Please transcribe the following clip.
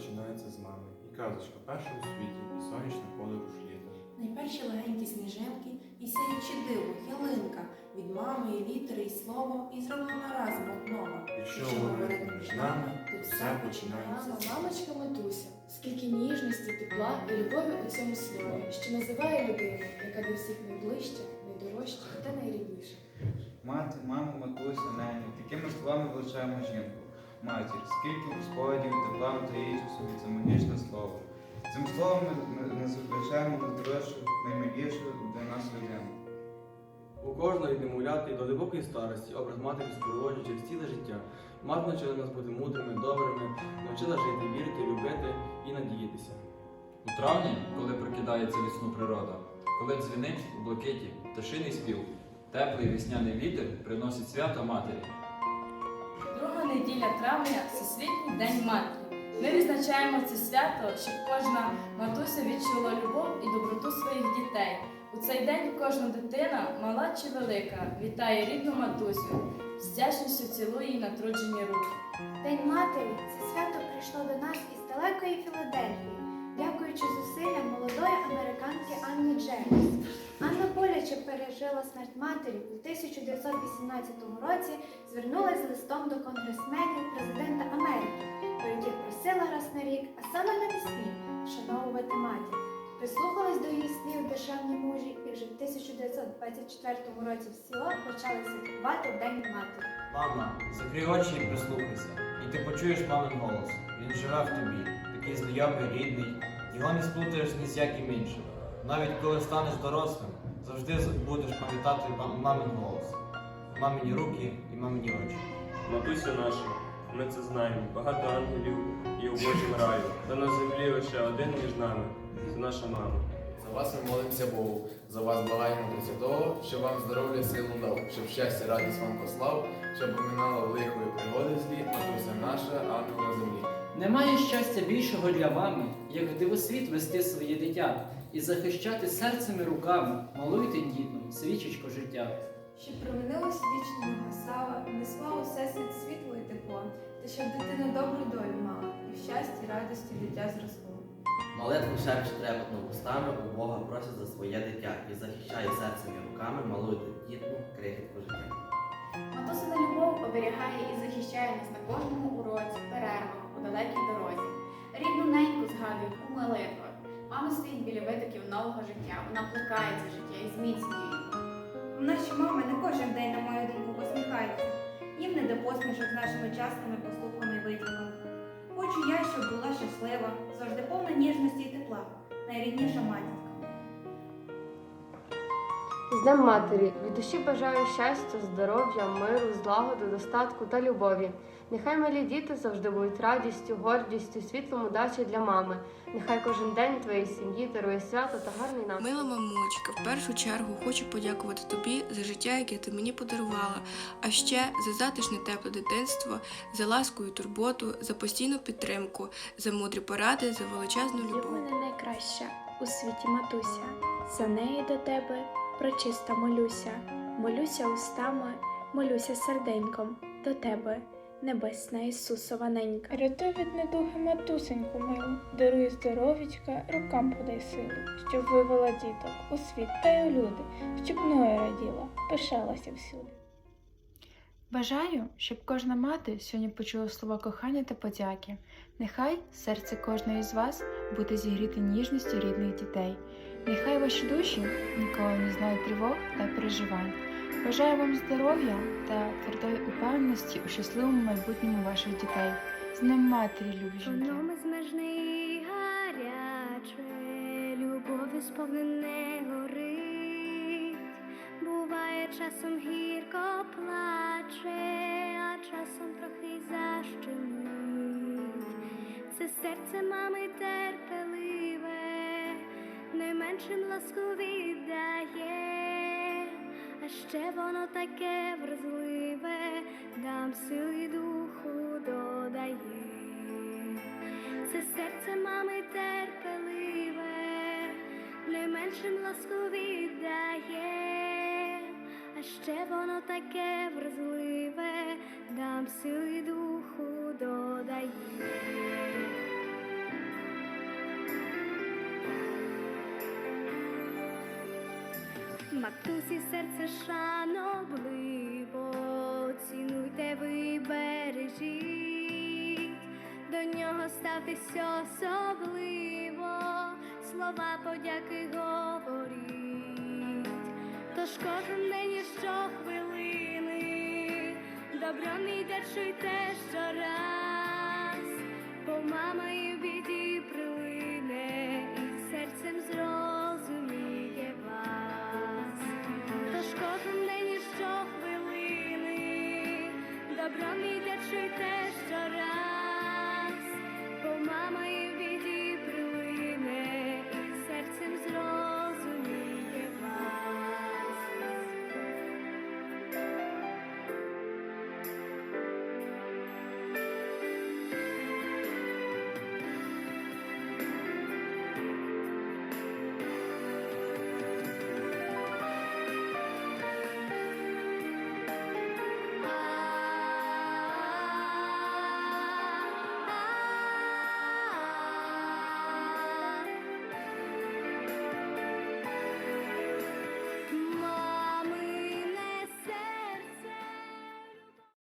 починається з мами. І казочка перша у світі, і сонячна подорож літом. Найперші легенькі сніжинки і сяюче диво, ялинка від мами, і літери, і слово, і зроблено разом одного. Якщо говорити між нами, то все починається. Мама, мамочка Матуся, скільки ніжності, тепла і любові у цьому слові, що називає людину, яка до всіх найближча, найдорожча та найрідніша. Мати, маму, матусю, неню, такими словами величаємо жінку. Матір, скільки спогадів тепла таїть у собі це магічне слово. Цим словом ми, ми, ми найдорожчу, наймилішу для нас людину. У кожної немовляти до глибокої старості образ матері супроводжує через ціле життя. Мати навчила нас бути мудрими, добрими, навчила жити, вірити, любити і надіятися. У травні, коли прокидається лісну природа, коли дзвінить у блакиті пташиний спів, теплий весняний вітер приносить свято матері. Неділя травня Всесвітній день матері. Ми відзначаємо це свято, щоб кожна матуся відчула любов і доброту своїх дітей. У цей день кожна дитина, мала чи велика, вітає рідну матусю, з вдячністю цілує її натруджені руки. День матері це свято прийшло до нас із далекої Філадельфії, дякуючи зусиллям молодої американки пережила смерть матері у 1918 році, звернулася з листом до конгресменів президента Америки, у яких просила раз на рік, а саме на навесні, вшановувати матір. Прислухались до її слів душевні мужі, і вже в 1924 році в село почали святкувати День матері. Мама, закрий очі і прислухайся, і ти почуєш мамин голос. Він живе в тобі, такий знайомий, рідний, його не сплутаєш ні з яким іншим. Навіть коли станеш дорослим, завжди будеш пам'ятати мамин голос, мамині руки і мамині очі. Матуся наша, ми це знаємо. Багато ангелів і у Божім раю. Та на землі лише один між нами. Це наша мама. За вас ми молимося Богу, за вас благаємо до святого, щоб вам здоров'я силу дав, щоб щастя, радість вам послав, щоб поминала лихо і пригоди злі, матуся наша, ангел на землі. Немає щастя більшого для мами, як в дивосвіт вести своє дитя і захищати серцем і руками, малуйте дітям свічечко життя. Щоб промінилось вічно слава, несла усе світ світло і тепло, та щоб дитина добру долю мала, і в щасті, радості дитя зросло. Молитву шепче трепетно вустами, у Бога просять за своє дитя і захищає серцем і руками, малує дітну крихітку життя. Матусина любов оберігає і захищає нас на кожному уроці, перервах, у далекій дорозі. Рідну неньку згадують у молитвах. Мама стоїть біля витоків нового життя. Вона плекає це життя і зміцнює його. Наші мами не кожен день, на мою думку, посміхаються. Їм не до посмішок нашими частими поступками і витівками. Хочу я, щоб була щаслива, завжди повна ніжності і тепла, найрідніша матінка. З Днем Матері від душі бажаю щастя, здоров'я, миру, злагоди, достатку та любові. Нехай малі діти завжди будуть радістю, гордістю, світлом удачі для мами. Нехай кожен день твоїй сім'ї дарує свято та гарний настрій. Мила мамулечка, в першу чергу хочу подякувати тобі за життя, яке ти мені подарувала, а ще за затишне тепле дитинство, за ласку і турботу, за постійну підтримку, за мудрі поради, за величезну Ти в любов. мене найкраща у світі матуся. За неї до тебе прочиста молюся. Молюся устами, молюся серденьком до тебе, небесна Ісусова ненька. Рятуй від недуги матусеньку милу, даруй здоров'ячка, рукам подай силу, щоб вивела діток у світ та й у люди, щоб мною раділа, пишалася всюди. Бажаю, щоб кожна мати сьогодні почула слова кохання та подяки. Нехай серце кожної з вас буде зігріти ніжністю рідних дітей. Нехай ваші душі ніколи не знають тривог та переживань. Бажаю вам здоров'я та твердої упевненості у щасливому майбутньому ваших дітей. З Днем матері, любі! Воно безмежне гаряче, любов'ю сповнене горить. Буває часом гірко плаче, а часом трохи защемить. Це серце мами терпеливе, не меншим ласку віддає, а ще воно таке вразливе, дам сили духу додає. Це серце мами терпеливе, не меншим ласку віддає, а ще воно таке вразливе, дам сили духу додає. Матусі серце шанобливо, цінуйте ви бережіть, до нього ставтесь особливо, слова подяки говоріть. Тож кожен день і щохвилини, добро мій чуйте щораз, бо мама і